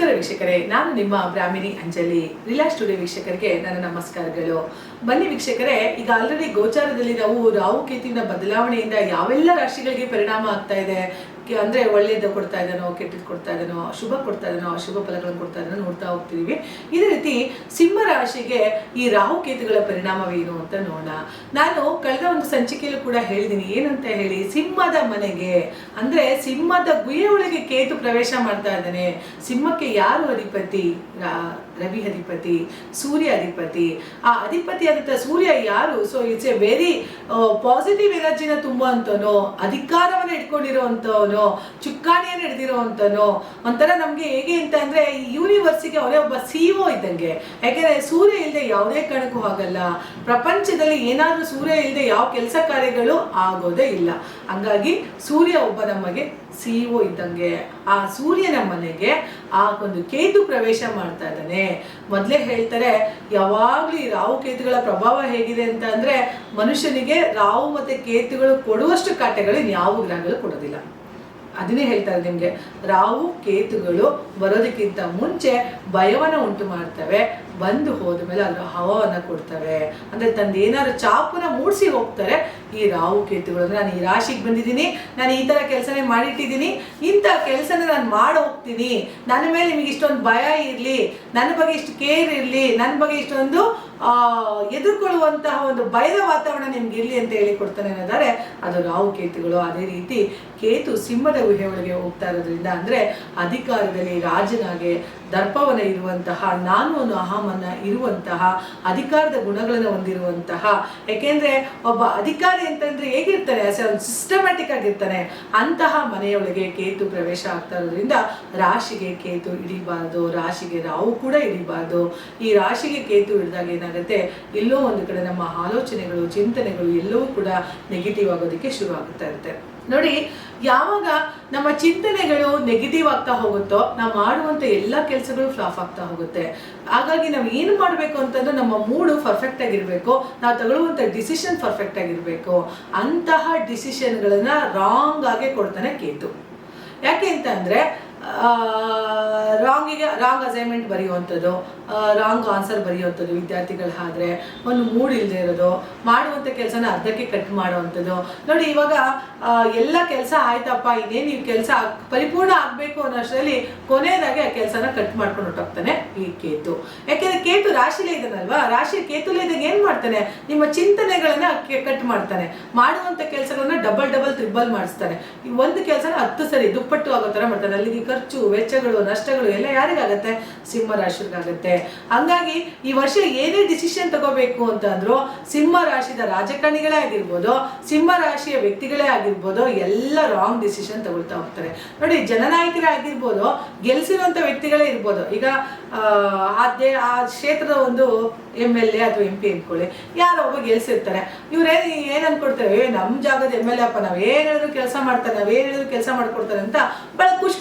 ನಮಸ್ಕಾರ ವೀಕ್ಷಕರೇ, ನಾನು ನಿಮ್ಮ ಬ್ರಾಹ್ಮಿಣಿ ಅಂಜಲಿ ರಿಲ್ಯಾಕ್ಸ್ ಸ್ಟುಡಿಯೋ ವೀಕ್ಷಕರಿಗೆ ನನ್ನ ನಮಸ್ಕಾರಗಳು. ಬನ್ನಿ ವೀಕ್ಷಕರೇ, ಈಗ ಆಲ್ರೆಡಿ ಗೋಚಾರದಲ್ಲಿ ನಾವು ರಾಹು ಕೇತುವಿನ ಬದಲಾವಣೆಯಿಂದ ಯಾವೆಲ್ಲ ರಾಶಿಗಳಿಗೆ ಪರಿಣಾಮ ಆಗ್ತಾ ಇದೆ? ಅಂದ್ರೆ ಒಳ್ಳೆಯದು ಕೊಡ್ತಾ ಇದ್ದಾನೋ ಕೆಟ್ಟದ್ದು ಕೊಡ್ತಾ ಇದ್ದಾನೋ, ಶುಭ ಕೊಡ್ತಾ ಇದ್ದಾನೋ, ಅಶುಭ ಫಲಗಳನ್ನು ಕೊಡ್ತಾ ಇದ್ದಾನೋ ನೋಡ್ತಾ ಹೋಗ್ತೀವಿ ಇದೇ ರೀತಿ ಸಿಂಹ ರಾಶಿಗೆ ಈ ರಾಹು ಕೇತುಗಳ ಪರಿಣಾಮವೇನು ಅಂತ ನೋಡೋಣ. ನಾನು ಕಳೆದ ಒಂದು ಸಂಚಿಕೆಯಲ್ಲೂ ಕೂಡ ಹೇಳಿದ್ದೀನಿ ಏನಂತ ಹೇಳಿ, ಸಿಂಹದ ಮನೆಗೆ, ಅಂದ್ರೆ ಸಿಂಹದ ಗುಹೆ ಒಳಗೆ ಕೇತು ಪ್ರವೇಶ ಮಾಡ್ತಾ ಇದ್ದಾನೆ. ಸಿಂಹಕ್ಕೆ ಯಾರು ಅಧಿಪತಿ? ರವಿ ಅಧಿಪತಿ, ಸೂರ್ಯ ಅಧಿಪತಿ. ಆ ಅಧಿಪತಿ ಆದಂಥ ಸೂರ್ಯ ಯಾರು? So it's a very positive ಎನರ್ಜಿನ ತುಂಬುವಂತನೋ ಅಧಿಕಾರವನ್ನು ಇಟ್ಕೊಂಡಿರೋವಂಥವನು, ಚುಕ್ಕಾಣಿಯನ್ನು ಹಿಡಿದಿರೋವಂಥನೋ ಒಂಥರ ನಮಗೆ ಹೇಗೆ ಅಂತ ಅಂದ್ರೆ, ಈ ಯೂನಿವರ್ಸಿಗೆ ಅವರೇ ಒಬ್ಬ ಸಿಇಒ ಇದ್ದಂಗೆ. ಯಾಕೆಂದ್ರೆ ಸೂರ್ಯ ಇಲ್ಲದೆ ಯಾವುದೇ ಕಣಕ್ಕೂ ಆಗಲ್ಲ ಪ್ರಪಂಚದಲ್ಲಿ ಏನಾದ್ರೂ ಸೂರ್ಯ ಇಲ್ಲದೆ ಯಾವ ಕೆಲಸ ಕಾರ್ಯಗಳು ಆಗೋದೇ ಇಲ್ಲ. ಹಂಗಾಗಿ ಸೂರ್ಯ ಒಬ್ಬ ನಮಗೆ ಸಿಇಒ ಇದ್ದಂಗೆ. ಆ ಸೂರ್ಯನ ಮನೆಗೆ ಆ ಒಂದು ಕೇತು ಪ್ರವೇಶ ಮಾಡ್ತಾ ಇದ್ದಾನೆ. ಮೊದಲೇ ಹೇಳ್ತಾರೆ, ಯಾವಾಗ್ಲೂ ಈ ರಾಹು ಕೇತುಗಳ ಪ್ರಭಾವ ಹೇಗಿದೆ ಅಂತ ಅಂದ್ರೆ ಮನುಷ್ಯನಿಗೆ ರಾಹು ಮತ್ತೆ ಕೇತುಗಳು ಕೊಡುವಷ್ಟು ಕಾಟಗಳು ಯಾವ ಗ್ರಹಗಳು ಕೊಡೋದಿಲ್ಲ. ಅದನ್ನೇ ಹೇಳ್ತಾರೆ ನಿಮ್ಗೆ. ರಾಹು, ಕೇತುಗಳು ಬರೋದಕ್ಕಿಂತ ಮುಂಚೆ ಭಯವನ್ನ ಉಂಟು ಮಾಡ್ತವೆ ಬಂದು ಹೋದ ಮೇಲೆ ಅಲ್ಲಿ ಹವವನ್ನ ಕೊಡ್ತವೆ. ಅಂದ್ರೆ ತಂದು ಏನಾದ್ರು ಚಾಪುನ ಮೂಡಿಸಿ ಹೋಗ್ತಾರೆ. ಈ ರಾಹು ಕೇತುಗಳು ಅಂದ್ರೆ ನಾನು ಈ ರಾಶಿಗೆ ಬಂದಿದ್ದೀನಿ, ನಾನು ಈ ತರ ಕೆಲಸನೇ ಮಾಡಿಟ್ಟಿದ್ದೀನಿ, ಇಂಥ ಕೆಲಸನ ನಾನು ಮಾಡಿ ಹೋಗ್ತೀನಿ ನನ್ನ ಮೇಲೆ ನಿಮಗೆ ಇಷ್ಟೊಂದು ಭಯ ಇರಲಿ, ನನ್ನ ಬಗ್ಗೆ ಇಷ್ಟು ಕೇರ್ ಇರಲಿ, ನನ್ನ ಬಗ್ಗೆ ಇಷ್ಟೊಂದು ಎದುರ್ಕೊಳ್ಳುವಂತಹ ಒಂದು ಭಯದ ವಾತಾವರಣ ನಿಮ್ಗೆ ಇರಲಿ ಅಂತ ಹೇಳಿ ಕೊಡ್ತಾನೆ ಅನ್ನೋದಾರೆ ಅದು ರಾಹು ಕೇತುಗಳು. ಅದೇ ರೀತಿ ಕೇತು ಸಿಂಹದ ಗುಹೆ ಒಳಗೆ ಹೋಗ್ತಾ ಇರೋದ್ರಿಂದ ಅಂದ್ರೆ ಅಧಿಕಾರದಲ್ಲಿ ರಾಜನಾಗೆ ದರ್ಪವನ ಇರುವಂತಹ ನಾನು ಅನ್ನೋ ಅಹಮನ್ನ ಇರುವಂತಹ, ಅಧಿಕಾರದ ಗುಣಗಳನ್ನು ಹೊಂದಿರುವಂತಹ. ಯಾಕೆಂದರೆ ಒಬ್ಬ ಅಧಿಕಾರಿ ಅಂತಂದ್ರೆ ಹೇಗಿರ್ತಾನೆ? ಅಸೆ ಒಂದು ಸಿಸ್ಟಮ್ಯಾಟಿಕ್ ಆಗಿರ್ತಾನೆ. ಅಂತಹ ಮನೆಯೊಳಗೆ ಕೇತು ಪ್ರವೇಶ ಆಗ್ತಾ ಇರೋದ್ರಿಂದ ರಾಶಿಗೆ ಕೇತು ಹಿಡಿಬಾರ್ದು, ರಾಶಿಗೆ ರಾವು ಕೂಡ ಹಿಡಿಬಾರ್ದು. ಈ ರಾಶಿಗೆ ಕೇತು ಹಿಡಿದಾಗ ಏನಾಗುತ್ತೆ? ಎಲ್ಲೋ ಒಂದು ಕಡೆ ನಮ್ಮ ಆಲೋಚನೆಗಳು, ಚಿಂತನೆಗಳು ಎಲ್ಲವೂ ಕೂಡ ನೆಗೆಟಿವ್ ಆಗೋದಕ್ಕೆ ಶುರು ಆಗುತ್ತಾ ಇರುತ್ತೆ. ನೋಡಿ, ಯಾವಾಗ ನಮ್ಮ ಚಿಂತನೆಗಳು ನೆಗೆಟಿವ್ ಆಗ್ತಾ ಹೋಗುತ್ತೋ, ನಾವು ಮಾಡುವಂತ ಎಲ್ಲ ಕೆಲಸಗಳು ಫ್ಲಾಪ್ ಆಗ್ತಾ ಹೋಗುತ್ತೆ. ಹಾಗಾಗಿ ನಾವು ಏನು ಮಾಡಬೇಕು ಅಂತಂದ್ರೆ ನಮ್ಮ ಮೂಡು ಪರ್ಫೆಕ್ಟ್ ಆಗಿರ್ಬೇಕು, ನಾವು ತಗೊಳ್ಳುವಂಥ ಡಿಸಿಷನ್ ಪರ್ಫೆಕ್ಟ್ ಆಗಿರ್ಬೇಕು. ಅಂತಹ ಡಿಸಿಷನ್ಗಳನ್ನು ರಾಂಗ್ ಆಗಿ ಕೊಡ್ತಾನೆ ಕೇತು. ಯಾಕೆ ಅಂತಂದರೆ ರಾಂಗಿಗೆ ರಾಂಗ್ ಅಸೈನ್ಮೆಂಟ್ ಬರೆಯುವಂಥದ್ದು ರಾಂಗ್ ಆನ್ಸರ್ ಬರೆಯುವಂಥದ್ದು ವಿದ್ಯಾರ್ಥಿಗಳಾದ್ರೆ, ಒಂದು ಮೂಡ್ ಇಲ್ಲದೆ ಇರೋದು, ಮಾಡುವಂಥ ಕೆಲಸನ ಅರ್ಧಕ್ಕೆ ಕಟ್ ಮಾಡುವಂಥದ್ದು. ನೋಡಿ, ಇವಾಗ ಎಲ್ಲ ಕೆಲಸ ಆಯ್ತಪ್ಪ, ಇನ್ನೇನು ನೀವು ಕೆಲಸ ಪರಿಪೂರ್ಣ ಆಗಬೇಕು ಅನ್ನೋಷ್ಟರಲ್ಲಿ ಕೊನೆಯದಾಗಿ ಆ ಕೆಲಸನ ಕಟ್ ಮಾಡ್ಕೊಂಡು ಹೊಟ್ಟೋಗ್ತಾನೆ ಈ ಕೇತು. ಯಾಕೆಂದ್ರೆ ಕೇತು ರಾಶಿಲೇ ಇದನ್ನಲ್ವಾ ರಾಶಿ ಕೇತುಲೇ ಇದ್ದಾಗ ಏನು ಮಾಡ್ತಾನೆ? ನಿಮ್ಮ ಚಿಂತನೆಗಳನ್ನ ಕಟ್ ಮಾಡ್ತಾನೆ. ಮಾಡುವಂಥ ಕೆಲಸಗಳನ್ನ ಡಬಲ್ ಡಬಲ್ ತ್ರಿಬಲ್ ಮಾಡಿಸ್ತಾನೆ. ಒಂದು ಕೆಲಸನ ಹತ್ತು ಸರಿ ದುಪ್ಪಟ್ಟು ಆಗೋ ಥರ ಮಾಡ್ತಾನೆ. ಅಲ್ಲಿಗೆ ಖರ್ಚು ವೆಚ್ಚಗಳು ನಷ್ಟಗಳು ಎಲ್ಲ ಯಾರಿಗಾಗತ್ತೆ? ಸಿಂಹ ರಾಶಿಗಾಗತ್ತೆ ಹಂಗಾಗಿ ಈ ವರ್ಷ ಏನೇ ಡಿಸಿಷನ್ ತಗೋಬೇಕು ಅಂತಂದ್ರು ಸಿಂಹ ರಾಶಿದ ರಾಜಕಾರಣಿಗಳೇ ಆಗಿರ್ಬೋದು ಸಿಂಹ ರಾಶಿಯ ವ್ಯಕ್ತಿಗಳೇ ಆಗಿರ್ಬೋದು ಎಲ್ಲ ರಾಂಗ್ ಡಿಸಿಷನ್ ತಗೊಳ್ತಾ ಹೋಗ್ತಾರೆ. ನೋಡಿ ಜನನಾಯಕರೇ ಆಗಿರ್ಬೋದು ಗೆಲ್ಸಿರುವಂತ ವ್ಯಕ್ತಿಗಳೇ ಇರ್ಬೋದು. ಈಗ ಆ, ಆ ಕ್ಷೇತ್ರದ ಒಂದು ಎಂ ಎಲ್ ಎ ಅಥವಾ ಎಂ ಪಿ ಅನ್ಕೊಳ್ಳಿ ಯಾರೋ ಒಬ್ಬ ಗೆಲ್ಸಿರ್ತಾರೆ. ಇವ್ರೇನು ಏನ್ ಅನ್ಕೊಡ್ತಾರೆ? ಏ ನಮ್ಮ ಜಾಗದ ಎಂ ಎಲ್ ಎ ಅಪ್ಪ ನಾವ್ ಏನ್ ಹೇಳಿದ್ರು ಕೆಲಸ ಮಾಡ್ತಾರೆ ನಾವ್ ಏನ್ ಹೇಳಿದ್ರು ಕೆಲಸ ಮಾಡ್ಕೊಡ್ತಾರೆ ಅಂತ ಬಹಳ ಖುಷಿ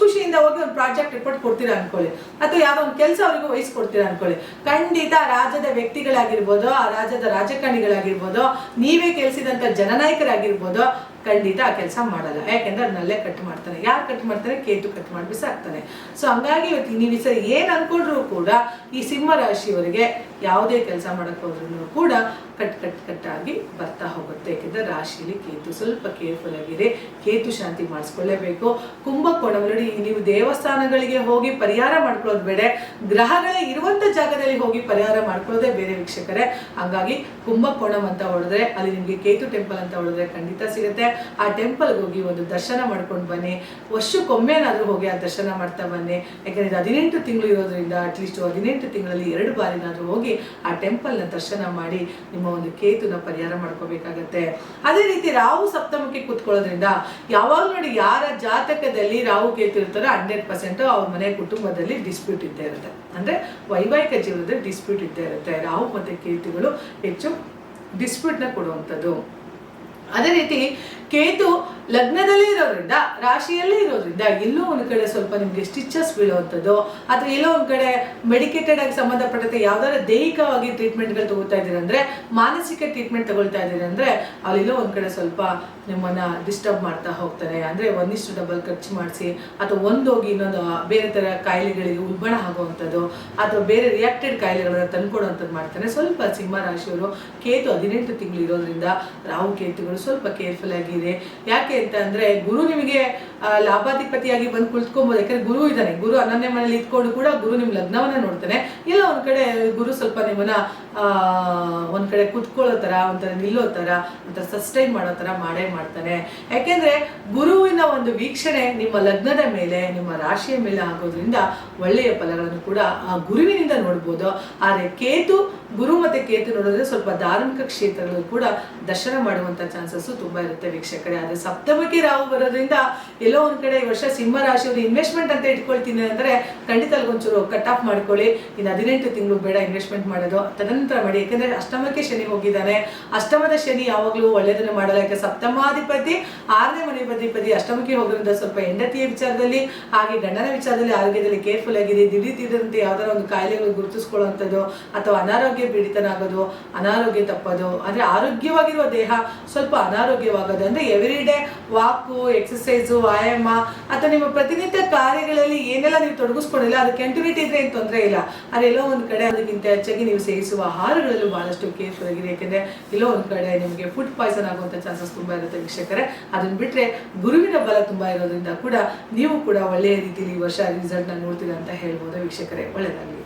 ಒಂದು ಪ್ರಾಜೆಕ್ಟ್ ರಿಪೋರ್ಟ್ ಕೊಡ್ತೀರಾ ಅನ್ಕೊಳ್ಳಿ. ಅಥವಾ ಯಾವ ಒಂದು ಕೆಲಸ ಅವರಿಗೆ ವಹಿಸ್ಕೊಡ್ತೀರಾ ಅನ್ಕೊಳ್ಳಿ. ಖಂಡಿತ ರಾಜ್ಯದ ವ್ಯಕ್ತಿಗಳಾಗಿರ್ಬೋದು, ಆ ರಾಜ್ಯದ ರಾಜಕಾರಣಿಗಳಾಗಿರ್ಬೋದು, ನೀವೇ ಕೆಲಸಿದಂತ ಜನನಾಯಕರಾಗಿರ್ಬೋದು, ಖಂಡಿತ ಆ ಕೆಲಸ ಮಾಡಲ್ಲ. ಯಾಕೆಂದ್ರೆ ಅದನ್ನಲ್ಲೇ ಕಟ್ ಮಾಡ್ತಾನೆ ಯಾರು ಕಟ್ ಮಾಡ್ತಾರೆ? ಕೇತು ಕಟ್ ಮಾಡಿ ಬಿಸಾಕ್ತಾನೆ ಸೊ ಹಂಗಾಗಿ ನೀವು ಈ ಸರಿ ಏನು ಅನ್ಕೊಂಡ್ರು ಕೂಡ ಈ ಸಿಂಹ ರಾಶಿಯವರಿಗೆ ಯಾವುದೇ ಕೆಲಸ ಮಾಡಕ್ ಹೋದ್ರೂ ಕೂಡ ಕಟ್ ಕಟ್ ಕಟ್ ಆಗಿ ಬರ್ತಾ ಹೋಗುತ್ತೆ. ಯಾಕೆಂದ್ರೆ ರಾಶಿಯಲ್ಲಿ ಕೇತು ಸ್ವಲ್ಪ ಕೇರ್ಫುಲ್ ಆಗಿದೆ ಕೇತು ಶಾಂತಿ ಮಾಡಿಸ್ಕೊಳ್ಳೇಬೇಕು. ಕುಂಭಕೋಣ ನೀವು ದೇವಸ್ಥಾನಗಳಿಗೆ ಹೋಗಿ ಪರಿಹಾರ ಮಾಡ್ಕೊಳ್ಳೋದು ಬೇಡ. ಗ್ರಹಗಳೇ ಇರುವಂತ ಜಾಗದಲ್ಲಿ ಹೋಗಿ ಪರಿಹಾರ ಮಾಡ್ಕೊಳ್ಳೋದೇ ಬೇರೆ ವೀಕ್ಷಕರೇ. ಹಂಗಾಗಿ ಕುಂಭಕೋಣಂ ಅಂತ ಹೊಡೆದ್ರೆ, ಅಲ್ಲಿ ನಿಮಗೆ ಕೇತು ಟೆಂಪಲ್ ಅಂತ ಹೊಡೆದ್ರೆ ಖಂಡಿತ ಸಿಗುತ್ತೆ. ಆ ಟೆಂಪಲ್ಗೆ ಹೋಗಿ ಒಂದು ದರ್ಶನ ಮಾಡ್ಕೊಂಡು ಬನ್ನಿ. ವರ್ಷಕ್ಕೊಮ್ಮೆನಾದ್ರೂ ಹೋಗಿ ಆ ದರ್ಶನ ಮಾಡ್ತಾ ಬನ್ನಿ. ಯಾಕಂದ್ರೆ ಇದು ಹದಿನೆಂಟು ತಿಂಗಳು ಇರೋದ್ರಿಂದ ಅಟ್ಲೀಸ್ಟ್ ಹದಿನೆಂಟು ತಿಂಗಳಲ್ಲಿ ಎರಡು ಬಾರಿನಾದ್ರೂ ಹೋಗಿ ಆ ಟೆಂಪಲ್ನ ದರ್ಶನ ಮಾಡಿ ನಿಮ್ಮ ಒಂದು ಕೇತುನ ಪರಿಹಾರ ಮಾಡ್ಕೋಬೇಕಾಗತ್ತೆ. ಅದೇ ರೀತಿ ರಾಹು ಸಪ್ತಮಕ್ಕೆ ಕೂತ್ಕೊಳ್ಳೋದ್ರಿಂದ ಯಾವಾಗ ನೋಡಿ ಯಾರ ಜಾತಕದಲ್ಲಿ ರಾಹು ಕೇಳ್ತಿರ್ತಾರೋ ಹಂಡ್ರೆಡ್ ಪರ್ಸೆಂಟ್ ಅವ್ರ ಮನೆ ಕುಟುಂಬದಲ್ಲಿ ಡಿಸ್ಪ್ಯೂಟ್ ಇದ್ದೇ ಇರುತ್ತೆ. ಅಂದ್ರೆ ವೈವಾಹಿಕ ಜೀವನದಲ್ಲಿ ಡಿಸ್ಪ್ಯೂಟ್ ಇದ್ದೇ ಇರುತ್ತೆ. ರಾಹು ಮತ್ತೆ ಕೇತುಗಳು ಹೆಚ್ಚು ಡಿಸ್ಪ್ಯೂಟ್ನ ಕೊಡುವಂಥದ್ದು. ಅದೇ ರೀತಿ ಕೇತು ಲಗ್ನದಲ್ಲೇ ಇರೋದ್ರಿಂದ, ರಾಶಿಯಲ್ಲೇ ಇರೋದ್ರಿಂದ ಎಲ್ಲೋ ಒಂದು ಕಡೆ ಸ್ವಲ್ಪ ನಿಮಗೆ ಸ್ಟಿಚಸ್ ಬೀಳುವಂಥದ್ದು ಅಥವಾ ಎಲ್ಲೋ ಒಂದು ಕಡೆ ಮೆಡಿಕೇಟೆಡ್ ಆಗಿ ಸಂಬಂಧಪಟ್ಟಂತೆ ಯಾವ್ದಾದ್ರು ದೈಹಿಕವಾಗಿ ಟ್ರೀಟ್ಮೆಂಟ್ಗಳು ತಗೋತಾ ಇದ್ದೀರಾ ಅಂದರೆ, ಮಾನಸಿಕ ಟ್ರೀಟ್ಮೆಂಟ್ ತಗೊಳ್ತಾ ಇದ್ದೀರಾ ಅಂದ್ರೆ ಅಲ್ಲೆಲ್ಲೋ ಒಂದು ಕಡೆ ಸ್ವಲ್ಪ ನಿಮ್ಮನ್ನ ಡಿಸ್ಟರ್ಬ್ ಮಾಡ್ತಾ ಹೋಗ್ತಾರೆ. ಅಂದ್ರೆ ಒಂದಿಷ್ಟು ಡಬಲ್ ಖರ್ಚು ಮಾಡಿಸಿ, ಅಥವಾ ಒಂದೋಗಿ ಇನ್ನೊಂದು ಬೇರೆ ತರ ಕಾಯಿಲೆಗಳಿಗೆ ಉಲ್ಬಣ ಆಗುವಂಥದ್ದು, ಅಥವಾ ಬೇರೆ ರಿಯಾಕ್ಟೆಡ್ ಕಾಯಿಲೆಗಳನ್ನ ತಂದ್ಕೊಡುವಂಥದ್ದು ಮಾಡ್ತಾರೆ. ಸ್ವಲ್ಪ ಸಿಂಹ ರಾಶಿಯವರು ಕೇತು ಹದಿನೆಂಟು ತಿಂಗಳು ಇರೋದ್ರಿಂದ ರಾಹು ಕೇತುಗಳು ಸ್ವಲ್ಪ ಕೇರ್ಫುಲ್ ಆಗಿದೆ ಯಾಕೆ ಅಂತ ಅಂದ್ರೆ ಗುರು ನಿಮಗೆ ಲಾಭಾಧಿಪತಿಯಾಗಿ ಬಂದು ಕುಳಿತುಕೊಬೋದು. ಯಾಕಂದ್ರೆ ಗುರು ಇದ್ದಾನೆ. ಗುರು ಅನನ್ಯ ಮನೇಲಿ ಇದ್ಕೊಂಡು ಕೂಡ ಗುರು ನಿಮ್ ಲಗ್ನವನ್ನ ನೋಡ್ತಾನೆ. ಇಲ್ಲ, ಒಂದ್ ಕಡೆ ಗುರು ಸ್ವಲ್ಪ ನಿಮ್ಮನ್ನ ಒಂದ್ ಕಡೆ ಕುತ್ಕೊಳ್ಳೋ ತರ, ಒಂಥರ ನಿಲ್ಲೋ ತರ, ಒಂಥರ ಸಸ್ಟೈನ್ ಮಾಡೋ ತರ ಮಾಡೇ ಮಾಡ್ತಾನೆ. ಯಾಕೆಂದ್ರೆ ಗುರುವಿನ ಒಂದು ವೀಕ್ಷಣೆ ನಿಮ್ಮ ಲಗ್ನದ ಮೇಲೆ, ನಿಮ್ಮ ರಾಶಿಯ ಮೇಲೆ ಆಗೋದ್ರಿಂದ ಒಳ್ಳೆಯ ಫಲಗಳನ್ನು ಕೂಡ ಆ ಗುರುವಿನಿಂದ ನೋಡ್ಬೋದು. ಆದ್ರೆ ಕೇತು, ಗುರು ಮತ್ತೆ ಕೇತು ನೋಡಿದ್ರೆ ಸ್ವಲ್ಪ ಧಾರ್ಮಿಕ ಕ್ಷೇತ್ರಗಳು ಕೂಡ ದರ್ಶನ ಮಾಡುವಂತ ಚಾನ್ಸಸ್ ತುಂಬಾ ಇರುತ್ತೆ ವೀಕ್ಷಕರೇ. ಆದ್ರೆ ಸಪ್ತಮಕ್ಕೆ ರಾಹು ಬರೋದ್ರಿಂದ ಎಲ್ಲೋ ಒಂದ್ ಕಡೆ ಈ ವರ್ಷ ಸಿಂಹ ರಾಶಿಯವರು ಇನ್ವೆಸ್ಟ್ಮೆಂಟ್ ಅಂತ ಇಟ್ಕೊಳ್ತೀನಿ ಅಂದ್ರೆ ಖಂಡಿತ ಅಲ್ಗೊಂಚೂರು ಕಟ್ ಆಫ್ ಮಾಡ್ಕೊಳ್ಳಿ. ಇನ್ನು ಹದಿನೆಂಟು ತಿಂಗಳು ಬೇಡ ಇನ್ವೆಸ್ಟ್ಮೆಂಟ್ ಮಾಡೋದು. ತದನಂತರ ಮಾಡಿ. ಯಾಕಂದ್ರೆ ಅಷ್ಟಮಕ್ಕೆ ಶನಿ ಹೋಗಿದ್ದಾನೆ ಅಷ್ಟಮದ ಶನಿ ಯಾವಾಗಲೂ ಒಳ್ಳೆಯದನ್ನು ಮಾಡಲ್ಲ. ಯಾಕೆ ಸಪ್ತಮಾಧಿಪತಿ, ಆರನೇ ಮನೆ ಅಧಿಪತಿ ಅಷ್ಟಮಕ್ಕೆ ಹೋಗೋದ್ರಿಂದ ಸ್ವಲ್ಪ ಹೆಂಡತಿಯ ವಿಚಾರದಲ್ಲಿ, ಹಾಗೆ ಗಂಡನ ವಿಚಾರದಲ್ಲಿ ಆರೋಗ್ಯದಲ್ಲಿ ಕೇರ್ಫುಲ್ ಆಗಿದೆ ದಿಢೀರ್ ದಿಢೀರಂತೆ ಯಾವ್ದಾರ ಒಂದು ಕಾಯಿಲೆಗಳು ಗುರುತಿಸ್ಕೊಳ್ಳುವಂಥದ್ದು ಅಥವಾ ಅನಾರೋಗ್ಯ ಪೀಡಿತನಾಗೋದು, ಅನಾರೋಗ್ಯ ತಪ್ಪೋದು, ಅಂದ್ರೆ ಆರೋಗ್ಯವಾಗಿರುವ ದೇಹ ಸ್ವಲ್ಪ ಅನಾರೋಗ್ಯವಾಗೋದು. ಅಂದ್ರೆ ಎವ್ರಿ ಡೇ ವಾಕು ಎಕ್ಸಸೈಸು ವ್ಯಾಯಾಮ, ಅಥವಾ ನಿಮ್ಮ ಪ್ರತಿನಿತ್ಯ ಕಾರ್ಯಗಳಲ್ಲಿ ಏನೆಲ್ಲ ನೀವು ತೊಡಗಿಸ್ಕೊಂಡಿಲ್ಲ ಅದು ಕೆಂಟಿವಿಟಿ ಇದ್ರೆ ಏನು ತೊಂದರೆ ಇಲ್ಲ. ಆದ್ರೆ ಎಲ್ಲೋ ಒಂದ್ ಕಡೆ ಅದಕ್ಕಿಂತ ಹೆಚ್ಚಾಗಿ ನೀವು ಸೇವಿಸುವ ಆಹಾರಗಳಲ್ಲೂ ಬಹಳಷ್ಟು ಕೇರ್ಫುಲ್ ಆಗಿದೆ ಯಾಕಂದ್ರೆ ಎಲ್ಲೋ ಒಂದ್ ಕಡೆ ನಿಮಗೆ ಫುಡ್ ಪಾಯ್ಸನ್ ಆಗುವಂತ ಚಾನ್ಸಸ್ ತುಂಬಾ ಇರುತ್ತೆ ವೀಕ್ಷಕರೇ. ಅದನ್ನ ಬಿಟ್ರೆ ಗುರುವಿನ ಬಲ ತುಂಬಾ ಇರೋದ್ರಿಂದ ಕೂಡ ನೀವು ಕೂಡ ಒಳ್ಳೆಯ ರೀತಿಯಲ್ಲಿ ಈ ವರ್ಷ ರಿಸಲ್ಟ್ನ ನೋಡ್ತೀರಾ ಅಂತ ಹೇಳ್ಬೋದು ವೀಕ್ಷಕರೇ? ಒಳ್ಳೆಯದಾಗಲಿ